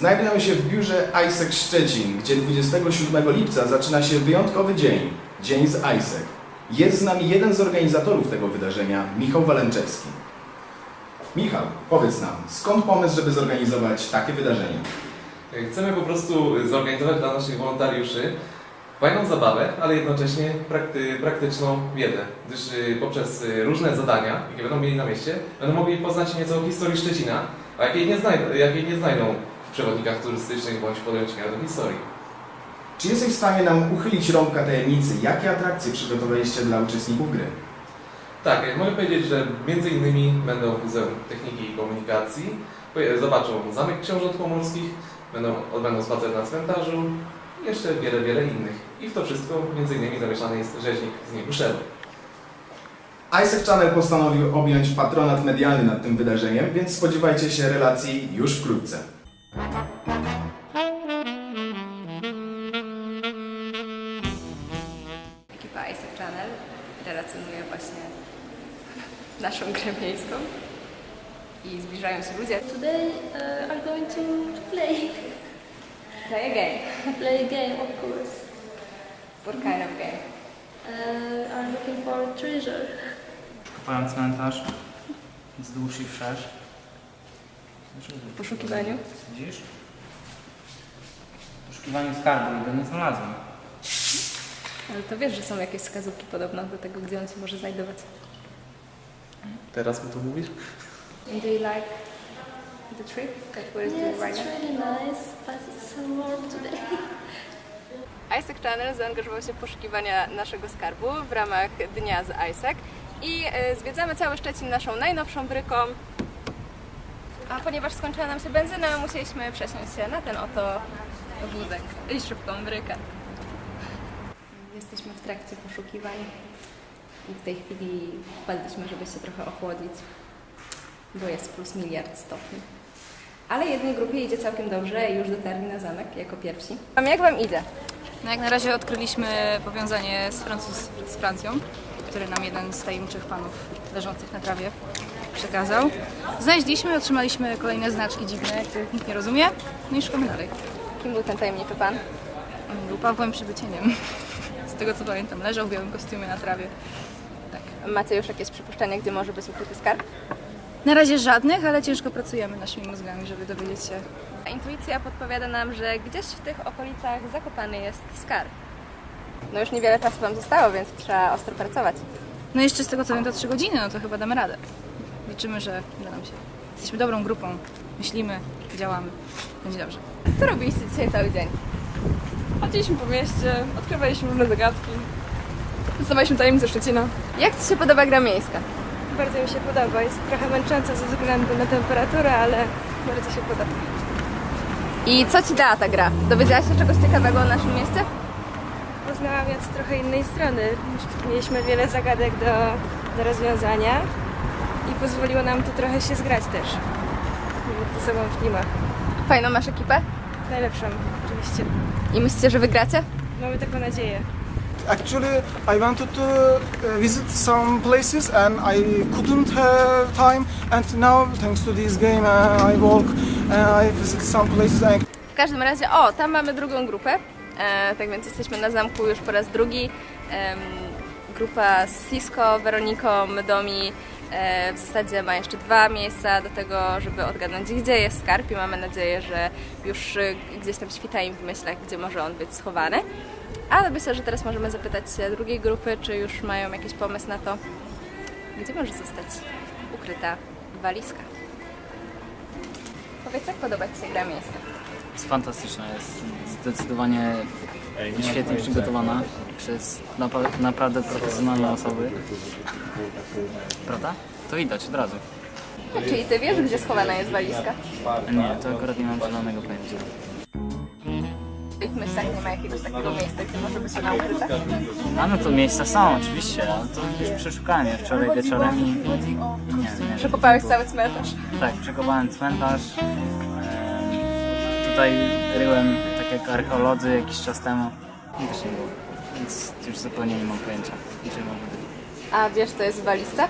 Znajdujemy się w biurze ISEC Szczecin, gdzie 27 lipca zaczyna się wyjątkowy dzień, Dzień z ISEC. Jest z nami jeden z organizatorów tego wydarzenia, Michał Walęczewski. Michał, powiedz nam, skąd pomysł, żeby zorganizować takie wydarzenie? Chcemy po prostu zorganizować dla naszych wolontariuszy fajną zabawę, ale jednocześnie prakty, praktyczną wiedzę, gdyż y, poprzez y, różne zadania, jakie będą mieli na mieście, będą mogli poznać nieco historii Szczecina, a jakiej nie znajdą, jakiej nie znajdą przewodnikach turystycznych bądź podręcznikach do historii. Czy jesteś w stanie nam uchylić rąbka tajemnicy, jakie atrakcje przygotowaliście dla uczestników gry? Tak, jak mogę powiedzieć, że między innymi będą w Muzeum Techniki i Komunikacji, zobaczą Zamek Książąt Pomorskich, będą, odbędą spacer na cmentarzu i jeszcze wiele, wiele innych. I w to wszystko między innymi zamieszany jest rzeźnik z Niebuszewu. ISEC Channel postanowił objąć patronat medialny nad tym wydarzeniem, więc spodziewajcie się relacji już wkrótce. Ekipa ISEC Channel relacjonuje właśnie naszą grę miejską i zbliżają się ludzie. Today uh, are going to, play Play a game. play a game, of course. What kind of game? Uh, I'm looking for treasure. Kopałem cmentarz wzdłuż i wszerz. W poszukiwaniu. Widzisz? W poszukiwaniu skarbu i go nie znalazłem. Ale to wiesz, że są jakieś wskazówki podobno do tego, gdzie on się może znajdować. Teraz mi to mówisz? And do you like the trip? Like where is Yes, right it's now? really nice, but it's so warm today. ISEC Channel zaangażował się w poszukiwania naszego skarbu w ramach Dnia z ISEC i y, zwiedzamy cały Szczecin naszą najnowszą bryką. A ponieważ skończyła nam się benzyna, musieliśmy przesiąść się na ten oto wózek i szybką brykę. Jesteśmy w trakcie poszukiwań i w tej chwili wpadliśmy, żeby się trochę ochłodzić, bo jest plus miliard stopni. Ale jednej grupie idzie całkiem dobrze i już dotarli na zamek jako pierwsi. A jak Wam idzie? No jak na razie odkryliśmy powiązanie z, Francuz, z Francją, który nam jeden z tajemniczych panów leżących na trawie przekazał. Znaleźliśmy, otrzymaliśmy kolejne znaczki dziwne, których nikt nie rozumie, no i szukamy dalej. Kim był ten tajemniczy pan? On był Pawłem Przybycieniem. Z tego co pamiętam, leżał w białym kostiumie na trawie. Tak. Macie już jakieś przypuszczenia, gdzie może być ukryty skarb? Na razie żadnych, ale ciężko pracujemy naszymi mózgami, żeby dowiedzieć się. A Intuicja podpowiada nam, że gdzieś w tych okolicach zakopany jest skarb. No już niewiele czasu Wam zostało, więc trzeba ostro pracować. No jeszcze z tego co wiem to 3 godziny, no to chyba damy radę. Liczymy, że uda nam się. Jesteśmy dobrą grupą, myślimy, działamy. Będzie dobrze. Co robiliście dzisiaj cały dzień? Chodziliśmy po mieście, odkrywaliśmy różne zagadki. Poznawaliśmy tajemnice Szczecina. Jak Ci się podoba gra miejska? Bardzo mi się podoba. Jest trochę męcząca ze względu na temperaturę, ale bardzo się podoba. I co Ci dała ta gra? Dowiedziałaś się czegoś ciekawego o naszym mieście? Poznałam ją z trochę innej strony. Mieliśmy wiele zagadek do, do rozwiązania i pozwoliło nam to trochę się zgrać też. Ze sobą w teamach. Fajną masz ekipę? Najlepszą, oczywiście. I myślicie, że wygracie? Mamy taką nadzieję. Actually, I wanted to uh, visit some places and I couldn't have time. And now, thanks to this game, uh, I walk and I visit some places. And W każdym razie, o, tam mamy drugą grupę. E, tak więc jesteśmy na zamku już po raz drugi. Em, grupa z Cisco, Weroniką, Domi e, w zasadzie ma jeszcze dwa miejsca do tego, żeby odgadnąć, gdzie jest skarb i mamy nadzieję, że już y, gdzieś tam świta im w myślach, gdzie może on być schowany. Ale myślę, że teraz możemy zapytać się drugiej grupy, czy już mają jakiś pomysł na to, gdzie może zostać ukryta walizka. Powiedz, jak podoba Ci się gra miejska? Jest fantastyczna, jest zdecydowanie świetnie przygotowana przez napa- naprawdę profesjonalne osoby. Prawda? To widać od razu. Czyli ty wiesz, gdzie schowana jest walizka? Nie, to akurat nie mam zielonego pojęcia. W myślach nie ma jakiegoś takiego miejsca, gdzie może być ona ukryta? A no to miejsca są oczywiście, ale to już przeszukałem je wczoraj wieczorem i nie, nie. Przekopałeś cały cmentarz. Tak, przekopałem cmentarz. Em, Tutaj ryłem, tak jak archeolodzy jakiś czas temu. I też nie było. Więc już zupełnie nie mam pojęcia, gdzie mogę być. A wiesz, co jest w walizce?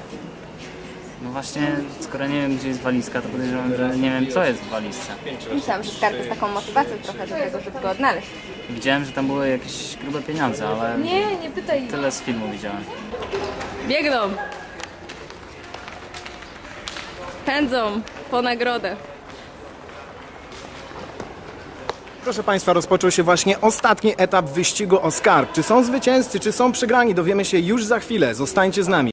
No właśnie, skoro nie wiem, gdzie jest walizka, to podejrzewam, że nie wiem, co jest w walizce. Myślałam, że skarb jest taką motywacją trochę do tego, żeby go odnaleźć. Widziałem, że tam były jakieś grube pieniądze, ale Nie, nie pytaj. tyle z filmu widziałem. Biegną. Pędzą po nagrodę. Proszę Państwa, rozpoczął się właśnie ostatni etap wyścigu o skarb. Czy są zwycięzcy, czy są przegrani, dowiemy się już za chwilę. Zostańcie z nami.